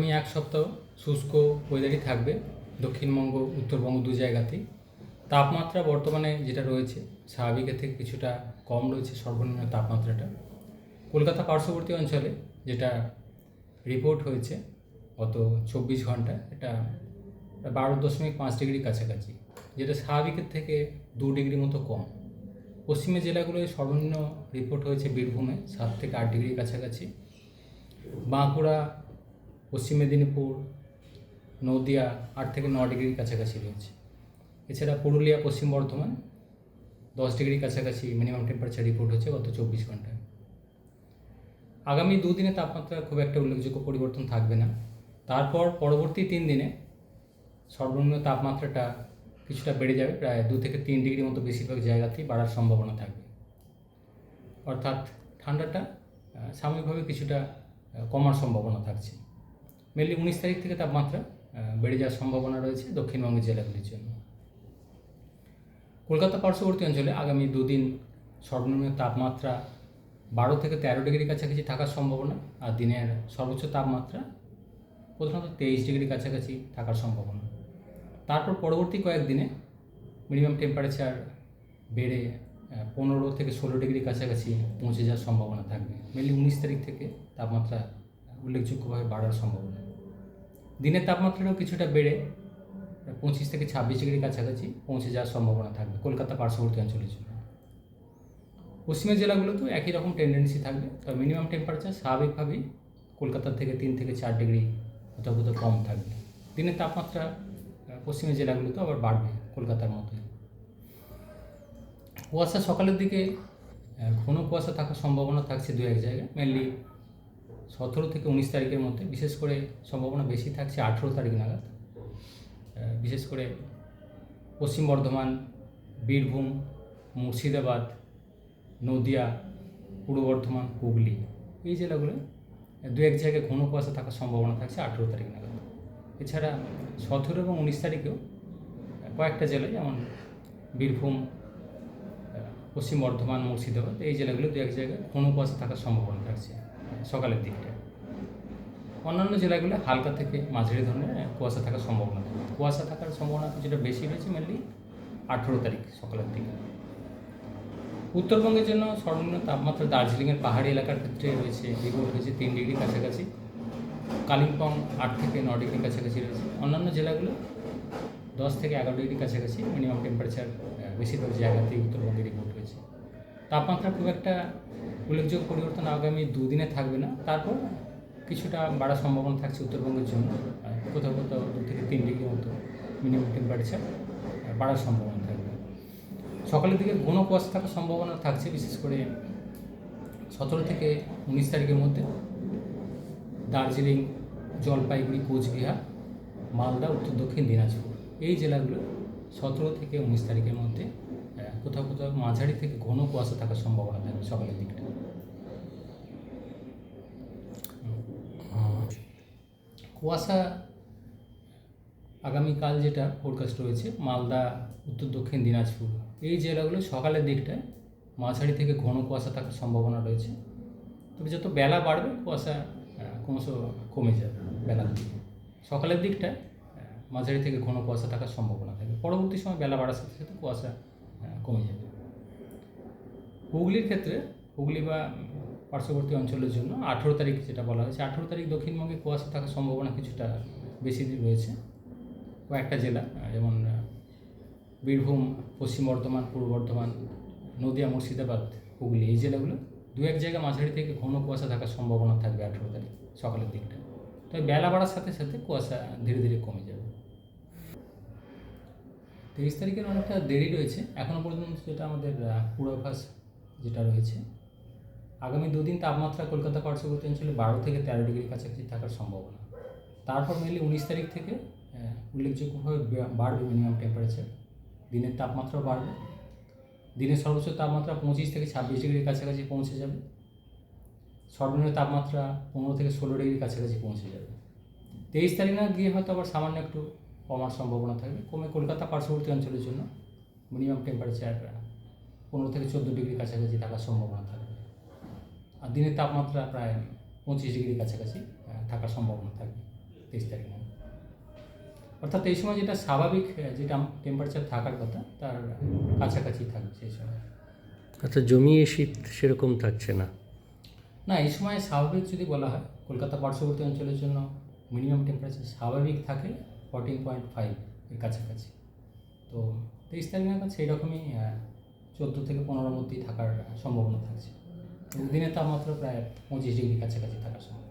আমি এক সপ্তাহ শুষ্ক ওয়েদারই থাকবে। দক্ষিণবঙ্গ, উত্তরবঙ্গ দু জায়গাতেই। তাপমাত্রা বর্তমানে যেটা রয়েছে, স্বাভাবিকের থেকে কিছুটা কম রয়েছে সর্বনিম্ন তাপমাত্রাটা। কলকাতা পার্শ্ববর্তী অঞ্চলে যেটা রিপোর্ট হয়েছে, গত চব্বিশ ঘণ্টা, এটা বারো দশমিক পাঁচ ডিগ্রি কাছাকাছি, যেটা স্বাভাবিকের থেকে দু ডিগ্রি মতো কম। পশ্চিমের জেলাগুলোয় সর্বনিম্ন রিপোর্ট হয়েছে বীরভূমে সাত থেকে আট ডিগ্রি কাছাকাছি। বাঁকুড়া পশ্চিম মেদিনীপুর, নদিয়া, আট থেকে ন ডিগ্রির কাছাকাছি রয়েছে। এছাড়া পুরুলিয়া, পশ্চিম বর্ধমান, দশ ডিগ্রি কাছাকাছি মিনিমাম টেম্পারেচার রিপোর্ট হচ্ছে গত চব্বিশ ঘন্টায়। আগামী দুদিনে তাপমাত্রা খুব একটা উল্লেখযোগ্য পরিবর্তন থাকবে না। তারপর পরবর্তী তিন দিনে সর্বনিম্ন তাপমাত্রাটা কিছুটা বেড়ে যাবে, প্রায় দু থেকে তিন ডিগ্রি মতো বেশিরভাগ জায়গাতেই বাড়ার সম্ভাবনা থাকবে। অর্থাৎ ঠান্ডাটা সাময়িকভাবে কিছুটা কমার সম্ভাবনা থাকছে। মেনলি উনিশ তারিখ থেকে তাপমাত্রা বেড়ে যাওয়ার সম্ভাবনা রয়েছে দক্ষিণবঙ্গের জেলাগুলির জন্য। কলকাতা পার্শ্ববর্তী অঞ্চলে আগামী দুদিন সর্বনিম্ন তাপমাত্রা বারো থেকে তেরো ডিগ্রির কাছাকাছি থাকার সম্ভাবনা, আর দিনের সর্বোচ্চ তাপমাত্রা প্রধানত তেইশ ডিগ্রির কাছাকাছি থাকার সম্ভাবনা। তারপর পরবর্তী কয়েকদিনে মিনিমাম টেম্পারেচার বেড়ে পনেরো থেকে ষোলো ডিগ্রির কাছাকাছি পৌঁছে যাওয়ার সম্ভাবনা থাকবে। মেনলি উনিশ তারিখ থেকে তাপমাত্রা উল্লেখযোগ্যভাবে বাড়ার সম্ভাবনা। দিনের তাপমাত্রাটাও কিছুটা বেড়ে পঁচিশ থেকে ছাব্বিশ ডিগ্রি কাছাকাছি পৌঁছে যাওয়ার সম্ভাবনা থাকবে কলকাতা পার্শ্ববর্তী অঞ্চলের জন্য। পশ্চিমের জেলাগুলোতেও একই রকম টেন্ডেন্সি থাকবে, তবে মিনিমাম টেম্পারেচার স্বাভাবিকভাবেই কলকাতার থেকে তিন থেকে চার ডিগ্রি কোথাও কম থাকবে। দিনের তাপমাত্রা পশ্চিমের জেলাগুলোতেও আবার বাড়বে কলকাতার মতোই। কুয়াশা সকালের দিকে ঘন কুয়াশা থাকার সম্ভাবনা থাকছে দু এক জায়গায় মেনলি সতেরো থেকে উনিশ তারিখের মধ্যে, বিশেষ করে সম্ভাবনা বেশি থাকছে আঠেরো তারিখ নাগাদ। বিশেষ করে পশ্চিম বর্ধমান, বীরভূম, মুর্শিদাবাদ, নদিয়া, পূর্ব বর্ধমান, হুগলি এই জেলাগুলো দু এক জায়গায় ঘন কুয়াশা থাকার সম্ভাবনা থাকছে আঠেরো তারিখ নাগাদ। এছাড়া সতেরো এবং উনিশ তারিখেও কয়েকটা জেলায় যেমন বীরভূম পশ্চিম বর্ধমান, মুর্শিদাবাদ এই জেলাগুলো দু এক জায়গায় ঘন কুয়াশা থাকার সম্ভাবনা থাকছে। সকালের দিকটা অন্যান্য জেলাগুলো হালকা থেকে মাঝারি ধরনের কুয়াশা থাকার সম্ভাবনা থাকে। কুয়াশা থাকার সম্ভাবনা যেটা বেশি রয়েছে মেনলি আঠেরো তারিখ সকালের দিকে। উত্তরবঙ্গের জন্য সর্বনিম্ন তাপমাত্রা দার্জিলিংয়ের পাহাড়ি এলাকার ক্ষেত্রে রয়েছে রিপোর্ট হয়েছে তিন ডিগ্রি কাছাকাছি। কালিম্পং আট থেকে ন ডিগ্রি কাছাকাছি রয়েছে। অন্যান্য জেলাগুলো দশ থেকে এগারো ডিগ্রি কাছাকাছি মিনিমাম টেম্পারেচার বেশিরভাগ জায়গাতেই উত্তরবঙ্গে রিপোর্ট হয়েছে। তাপমাত্রা খুব একটা উল্লেখযোগ্য পরিবর্তন আগামী দুদিনে থাকবে না। তারপর কিছুটা বাড়ার সম্ভাবনা থাকছে উত্তরবঙ্গের জন্য। কোথাও কোথাও দু থেকে তিন ডিগ্রি মতো মিনিমাম টেম্পারেচার বাড়ার সম্ভাবনা থাকবে। সকালের দিকে ঘন কুয়াশা থাকার সম্ভাবনা থাকছে, বিশেষ করে সতেরো থেকে উনিশ তারিখের মধ্যে। দার্জিলিং, জলপাইগুড়ি, কোচবিহার, মালদা, উত্তর দক্ষিণ দিনাজপুর। এই জেলাগুলো সতেরো থেকে উনিশ তারিখের মধ্যে কোথাও কোথাও মাঝারি থেকে ঘন কুয়াশা থাকার সম্ভাবনা থাকবে সকালের দিকটা। কুয়াশা আগামীকাল যেটা ফোরকাস্ট রয়েছে, মালদা, উত্তর দক্ষিণ, দিনাজপুর। এই জেলাগুলো সকালের দিকটায় মাঝারি থেকে ঘন কুয়াশা থাকার সম্ভাবনা রয়েছে। তবে যত বেলা বাড়বে, কুয়াশা ক্রমশ কমে যাবে বেলার দিকে। সকালের দিকটায় মাঝারি থেকে ঘন কুয়াশা থাকার সম্ভাবনা থাকবে পরবর্তী সময় বেলা বাড়ার সাথে সাথে কুয়াশা কমে যাবে। হুগলির ক্ষেত্রে, হুগলি বা পার্শ্ববর্তী অঞ্চলের জন্য আঠেরো তারিখ যেটা বলা হয়েছে, আঠেরো তারিখ দক্ষিণবঙ্গে কুয়াশা থাকার সম্ভাবনা কিছুটা বেশি রয়েছে। কয়েকটা জেলা, যেমন বীরভূম, পশ্চিম বর্ধমান, পূর্ব বর্ধমান, নদিয়া, মুর্শিদাবাদ, হুগলি, এই জেলাগুলো দু এক জায়গায় মাঝারি থেকে ঘন কুয়াশা থাকার সম্ভাবনা থাকবে আঠেরো তারিখ সকালের দিকটা। তবে বেলা বাড়ার সাথে সাথে কুয়াশা ধীরে ধীরে কমে যাবে। তেইশ তারিখের অনেকটা দেরি রয়েছে। এখনও পর্যন্ত যেটা আমাদের পূর্বাভাস যেটা রয়েছে আগামী দুদিন তাপমাত্রা কলকাতা পার্শ্ববর্তী অঞ্চলে বারো থেকে তেরো ডিগ্রির কাছাকাছি থাকার সম্ভাবনা। তারপর মেনলি উনিশ তারিখ থেকে উল্লেখযোগ্যভাবে বাড়বে মিনিমাম টেম্পারেচার দিনের তাপমাত্রাও বাড়বে। দিনের সর্বোচ্চ তাপমাত্রা পঁচিশ থেকে ছাব্বিশ ডিগ্রির কাছাকাছি পৌঁছে যাবে। সর্বনিম্ন তাপমাত্রা পনেরো থেকে ষোলো ডিগ্রির কাছাকাছি পৌঁছে যাবে। তেইশ তারিখ না গিয়ে হয়তো আবার সামান্য একটু কমার সম্ভাবনা থাকবে। কমে কলকাতা পার্শ্ববর্তী অঞ্চলের জন্য মিনিমাম টেম্পারেচার পনেরো থেকে চোদ্দ ডিগ্রির কাছাকাছি থাকার সম্ভাবনা থাকবে। আর দিনের তাপমাত্রা প্রায় পঁচিশ ডিগ্রির কাছাকাছি থাকার সম্ভাবনা থাকবে তেইশ তারিখ অর্থাৎ এই সময় যেটা স্বাভাবিক যেটা টেম্পারেচার থাকার কথা তার কাছাকাছি থাকবে সেই সময়। আচ্ছা জমিয়ে শীত সেরকম থাকছে না। না এই সময় স্বাভাবিক যদি বলা হয় কলকাতা পার্শ্ববর্তী অঞ্চলের জন্য মিনিমাম টেম্পারেচার স্বাভাবিক থাকে ফোরটিন পয়েন্ট ফাইভ এর কাছাকাছি। তো তেইশ তারিখ নাগাদ সেই রকমই চোদ্দ থেকে পনেরোর মধ্যেই থাকার সম্ভাবনা থাকছে। দিনের তাপমাত্রা প্রায় পঁচিশ ডিগ্রি কাছাকাছি থাকার সম্ভাবনা।